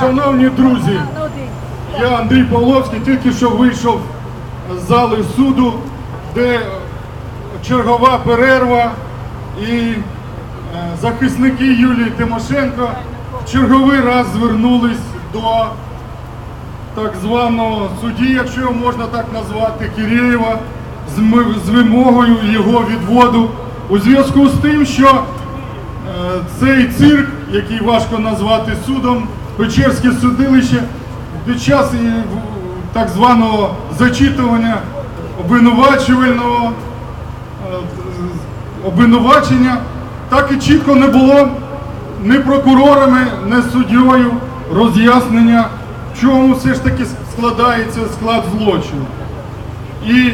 Шановні друзі, я Андрій Павловський, тільки що вийшов з зали суду, де чергова перерва і е, захисники Юлії Тимошенко в черговий раз звернулись до так званого судді, якщо його можна так назвати, Кирєєва, з, вимогою його відводу. У зв'язку з тим, що Е, Цей цирк, який важко назвати судом, Печерське судилище, під час так званого зачитування обвинувачувального е, обвинувачення, так і чітко не було ні прокурорами, ні суддєю роз'яснення, в чому все ж таки складається склад злочину. І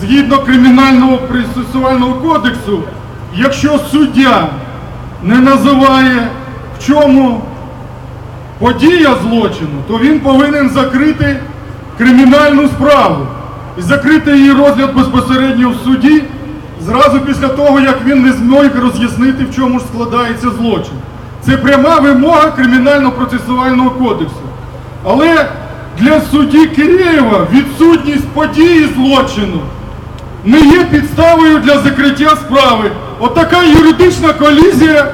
згідно кримінального процесуального кодексу, якщо суддя не називає в чому подія злочину, то він повинен закрити кримінальну справу і закрити її розгляд безпосередньо в суді зразу після того, як він не зміг роз'яснити, в чому ж складається злочин. Це пряма вимога кримінально-процесуального кодексу. Але для судді Киреєва відсутність події злочину не є підставою для закриття справи. Отака юридична колізія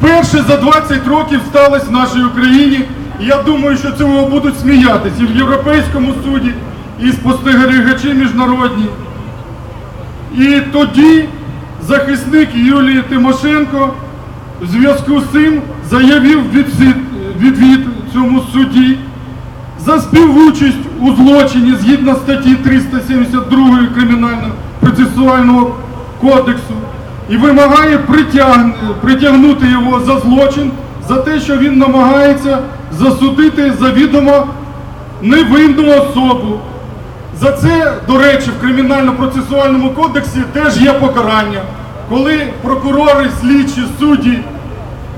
вперше за 20 років сталася в нашій Україні. І я думаю, що цього будуть сміятися і в Європейському суді, і спостерігачі міжнародні. І тоді захисник Юлії Тимошенко в зв'язку з цим заявив відсід- відвід цьому судді за співучасть у злочині згідно статті 372 Кримінального процесуального кодексу і вимагає притяг... притягнути його за злочин за те, що він намагається засудити завідомо невинну особу. За це, до речі, в кримінально-процесуальному кодексі теж є покарання. Коли прокурори, слідчі, судді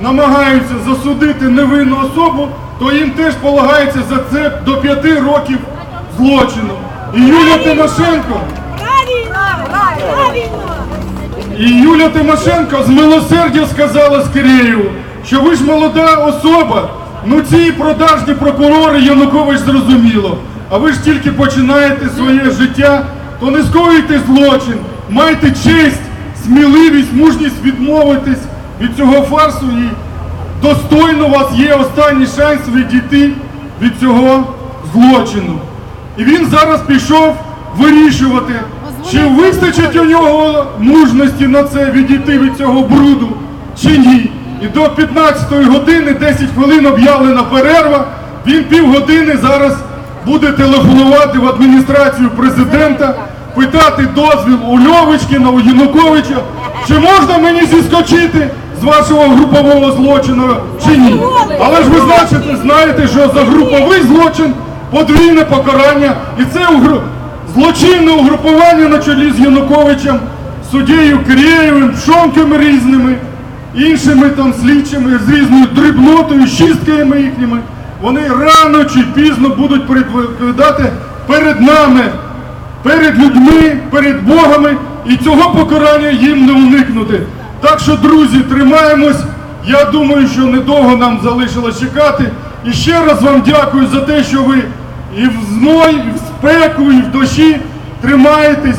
намагаються засудити невинну особу, то їм теж полагається за це до п'яти років злочину. І Юлія Тимошенко! І Юлія Тимошенко з милосердя сказала Скирєєву, що ви ж молода особа, ну ці продажні прокурори Янукович зрозуміло, а ви ж тільки починаєте своє життя, то не скоюйте злочин, майте честь, сміливість, мужність відмовитись від цього фарсу і достойно у вас є останній шанс відійти від цього злочину. І він зараз пішов вирішувати, чи вистачить у нього мужності на це відійти від цього бруду, чи ні. І до 15 години 10 хвилин об'явлена перерва. Він півгодини зараз буде телефонувати в адміністрацію президента, питати дозвіл у Льовичкіна, у Януковича, чи можна мені зіскочити з вашого групового злочину чи ні. Але ж ви знаєте, знаєте, що за груповий злочин подвійне покарання, і це угру... злочинне угрупування на чолі з Януковичем, суддєю Кирєєвим, пшонками різними, іншими там слідчими з різною дрібнотою, шістками їхніми. Вони рано чи пізно будуть відповідати перед нами, перед людьми, перед Богами, і цього покарання їм не уникнути. Так що, друзі, тримаємось. Я думаю, що недовго нам залишилось чекати. І ще раз вам дякую за те, що ви і в зной, і в спеку, і в дощі тримаєтесь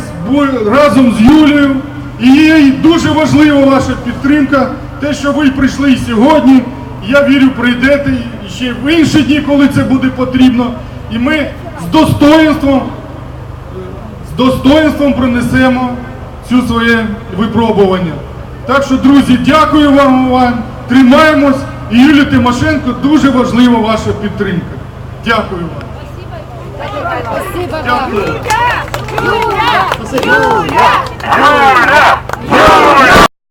разом з Юлією. І їй дуже важлива ваша підтримка, те, що ви прийшли і сьогодні. Я вірю, прийдете ще в інші дні, коли це буде потрібно. І ми з достоїнством з достоинством принесемо цю своє випробування. Так що, друзі, дякую вам, вам тримаємось. І Юлії Тимошенко дуже важлива ваша підтримка. Дякую вам. Спасибо вам! Дякую. Юля! Юля! Юля! Юля!